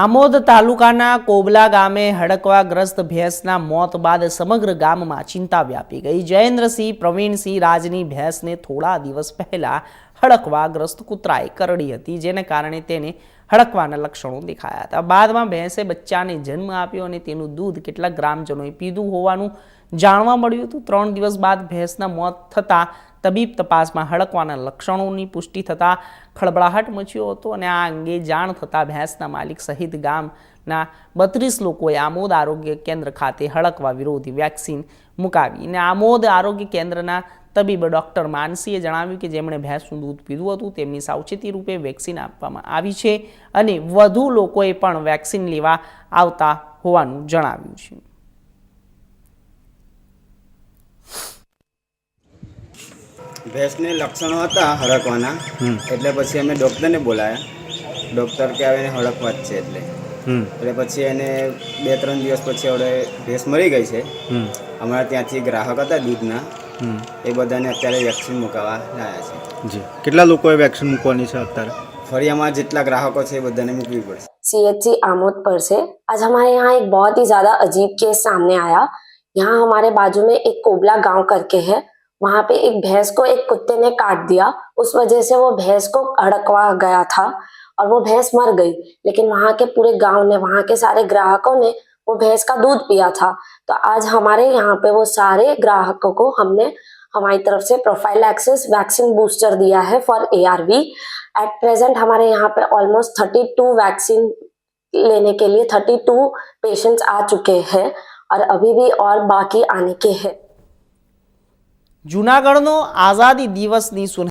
આમોદ તાલુકાના કોબલા ગામે હડકવાગ્રસ્ત ભેંસના મોત બાદ સમગ્ર ગામમાં ચિંતા વ્યાપી ગઈ. જયેન્દ્રસિંહ, પ્રવીણસિંહ રાજની ભેંસને થોડા દિવસ પહેલા હડકવાગ્રસ્ત કૂતરાએ કરડી હતી, જેને કારણે તેને હડકવાના લક્ષણો દેખાયા હતા. બાદમાં ભેંસે બચ્ચાને જન્મ આપ્યો અને તેનું દૂધ કેટલાક ગ્રામજનોએ પીધું હોવાનું જાણવા મળ્યું હતું. ત્રણ દિવસ બાદ ભેંસના મોત થતાં તબીબ તપાસમાં હડકવાના લક્ષણોની પુષ્ટિ થતાં ખળબળાહટ મચ્યો હતો અને આ અંગે જાણ થતાં ભેંસના માલિક સહિત ગામના બત્રીસ લોકોએ આમોદ આરોગ્ય કેન્દ્ર ખાતે હડકવા વિરોધી વેક્સિન મુકાવી. અને આમોદ આરોગ્ય કેન્દ્રના તબીબ ડૉક્ટર માનસીએ જણાવ્યું કે જેમણે ભેંસનું દૂધ પીધું હતું, તેમની સાવચેતી રૂપે વેક્સિન આપવામાં આવી છે અને વધુ લોકોએ પણ વેક્સિન લેવા આવતા હોવાનું જણાવ્યું છે. ભેંસને લક્ષણો હતા હડકવાના એટલે પછી અમે ડૉક્ટરને બોલાયા ડૉક્ટર કે આવે એને હડકવા જ છે એટલે હમ એટલે પછી એને બે ત્રણ દિવસ પછી હવે ભેંસ મરી ગઈ છે હમ અમારા ત્યાંથી ગ્રાહક હતા દૂધના હમ એ બધાને અત્યારે વેક્સિન મુકાવવા લાયા છે જી કેટલા લોકોએ વેક્સિન મૂકવાની છે અત્યારે ફરી અમારા જેટલા ગ્રાહકો છે એ બધાને મૂકવી પડશે सीएचसी आमोद पर से आज हमारे यहाँ एक बहुत ही ज्यादा अजीब केस सामने आया यहाँ हमारे बाजू में एक कोबला गांव करके है वहाँ पे एक भैंस को एक कुत्ते ने काट दिया। उस वजह से वो भैंस को अड़कवा गया था और वो भैंस मर गई। लेकिन वहाँ के पूरे गाँव ने, वहाँ के सारे ग्राहकों ने वो भैंस का दूध पिया था। तो आज हमारे यहाँ पे वो सारे ग्राहकों को हमने, हमारी तरफ़ से प्रोफ़ाइल एक्सेस वैक्सीन बूस्टर दिया है फॉर एआरवी एट प्रेजेंट हमारे यहाँ पे ऑलमोस्ट थर्टी टू वैक्सीन लेने के लिए थर्टी टू पेशेंट्स आ चुके हैं और अभी भी और बाकी आने के हैं। જૂનાગઢનો આઝાદી દિવસની સુન